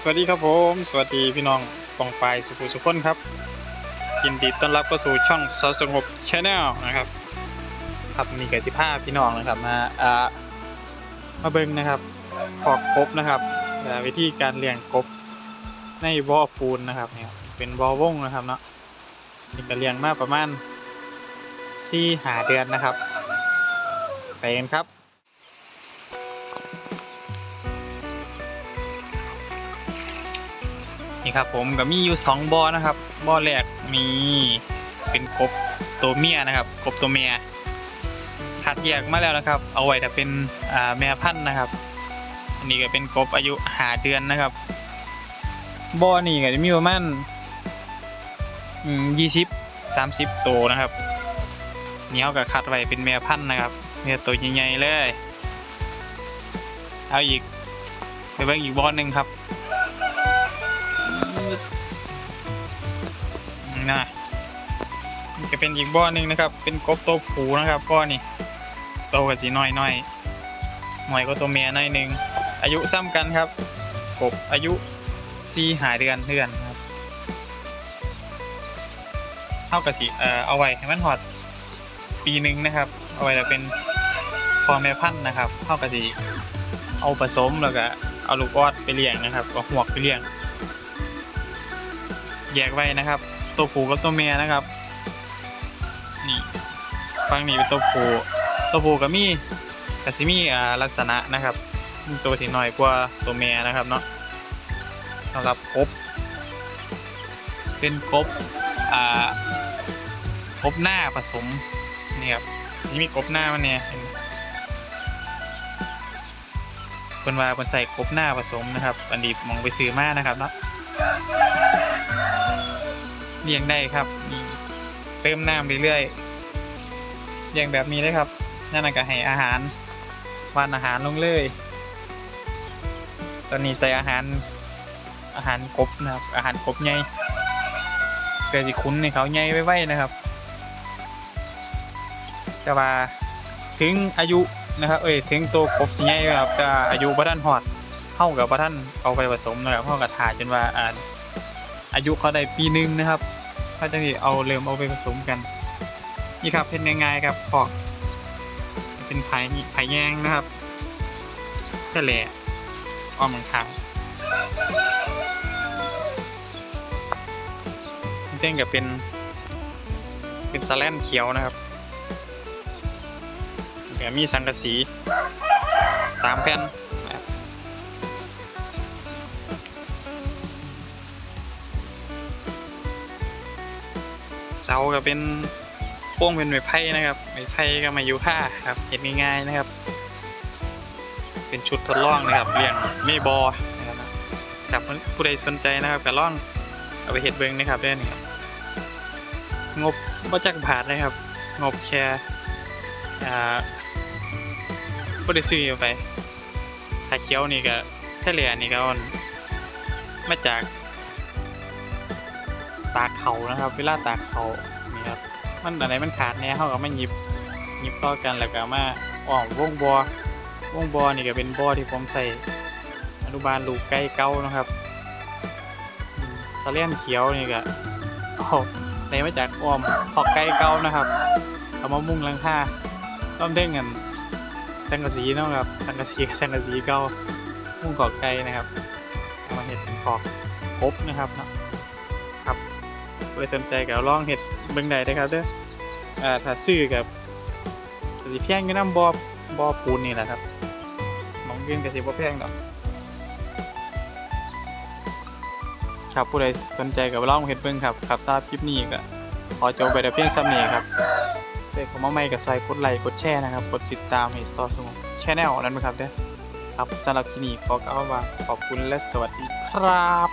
สวัสดีครับผม สวัสดีพี่น้องปองปายสุขุสุขคนครับ ยินดีต้อนรับเข้าสู่ช่องสสงบชาแนลนะครับครับมีกติภาพพี่น้องนะครับมาอ่ามาเบิ่งนะครับขอกกบนะครับอ่วิธีการเลี้ยงกบในบ่อปูนนะครับเนี่ยเป็นบ่อวงนะครับเนาะนี่ก็เลี้ยงมาประมาณสี่หาเดือนนะครับไปกันครับ นี่ครับผมก็มีอยู่สองบ่อนะครับบ่อแรกมีเป็นกบตัวเมียนะครับ กบตัวเมียคัดแยกมาแล้วนะครับ เอาไว้แต่เป็นแม่พันธุ์นะครับ อันนี้ก็เป็นกบอายุหาเดือนนะครับบ่อนี่ก็จะมีประมาณยี่สิบสามสิบตัวนะครับเหนียวกับคัดไว้เป็นแม่พันธุ์นะครับเนื้อตัวใหญ่ๆเลย เอาอีกไปเบิ่งอีกบ่อหนึ่งครับ นะจะเป็นอีกบ่อหนึ่งนะครับ เป็นกบตัวผูนะครับบ่อนี่โตกับสีน้อยน้อยหน่อยก็ตัวเมียน้อยหนึ่งอายุซ้ำกันครับ กบอายุสี่หายเดือนเดือนครับเท่ากับสีเอ่อเอาไว้ให้มันหอดปีหนึ่งนะครับ เอาไว้แล้วเป็นพอแม่พันธุ์นะครับเท่ากับสีเอาผสมแล้วก็เอาลูกออดไปเลี้ยงนะครับก็หวกไปเลี้ยง แยกไว้นะครับ ตัวผู้กับตัวเมียนะครับ นี่ฝั่งนี้เป็นตัวผู้ตัวผู้กับมีกับซิมีอ่าลักษณะนะครับ ตัวที่น้อยกว่าตัวเมียนะครับเนาะสำหรับกบ เป็นกบอ่ากบหน้าผสมนี่ครับนี่มีกบหน้ามันเนี่ยคนว่าคนใส่กบหน้าผสมนะครับ อันนี้มองไปซื้อมานะครับเนาะ เลี้ยงได้ครับนี่เติมน้ำเรื่อยๆเลี้ยงแบบนี้เลยครับนั่นก็ให้อาหารวานอาหารลงเลย ตอนนี้ใส่อาหารอาหารกบนะครับ อาหารกบใหญ่เพื่อจะคุ้นในเขาใหญ่ไว้ๆนะครับ แต่ว่าถึงอายุนะครับเอ้ยถึงตัวกบสิใหญ่ครับแต่อายุบ่ทันฮอดเท่ากับบ่ทันเอาไปผสมนะครับเท่ากับถ่ายจนว่าอ่าอายุเขาได้ปีหนึ่งนะครับ เขาจะนี่เอาเริ่มเอาไปผสมกัน นี่ครับเป็นยังไงครับพอกเป็นไผ่ไผ่แยงนะครับแค่แหละอ้อมขางเต้นกับเป็น เป็นสแลนเขียวนะครับเดี๋ยวมีสังกะสีสามแผ่น เสาก็เป็นโค้งเป็นไม้ไผ่นะครับไม้ไผ่ก็มาอยู่ค่าครับเห็นง่ายๆนะครับ เป็นชุดทดลองนะครับเลี้ยงไม่บอนะครับครับผู้ใดสนใจนะครับก็ลองเอาไปเห็ดเบิ้งนะครับเด้อนี่ครับงบบ่จักบาทนะครับ งบแค่อ่าบ่ได้ซื้อไปถ้าเขียวนี่ก็แค่เหลือนี่ก็เอามาจาก ตาเขานะครับ เวลาตาเขานี่ครับ มันอะไรมันขาดแน่เขาก็มาหยิบหยิบต่อกันแล้วก็มาอ้อมวงบอวงบอนี่ก็เป็นบอที่ผมใส่อนุบาลลูกไก่เก้านะครับสะเลียนเขียวนี่ก็เอาในมาจากอ้อมขอกไก่เก้านะครับเอามามุ่งลังคาต้อมเด้งกันสังกะสีนะครับสังกะสีสังกะสีเก้ามุ่งขอกไก่นะครับมาเห็ดเป็นขอกกบนะครับเนาะครับ เพื่อสนใจก็ลองเห็ดเบิ่งได้นะครับเด้ออ่าถ้าซื้อกับก็สิแพงอยู่นำบ่บ่ปูนนี่แหละครับมองเงินก็สิบ่แพงดอกครับผู้ใดสนใจก็ลองเห็ดเบิ่งครับครับทราบคลิปนี้ก็ขอจบไปแต่เพียงซ้ำนี้ครับเด็กผมมาใหม่ก็ใส่กดไลค์กดแชร์นะครับ กดติดตามให้ซอสงชแนลนั้นนะครับเด้อครับสำหรับที่นี้ขอกล่าวว่าขอบคุณและสวัสดีครับ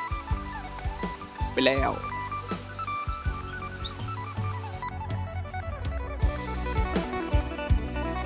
ไปแล้ว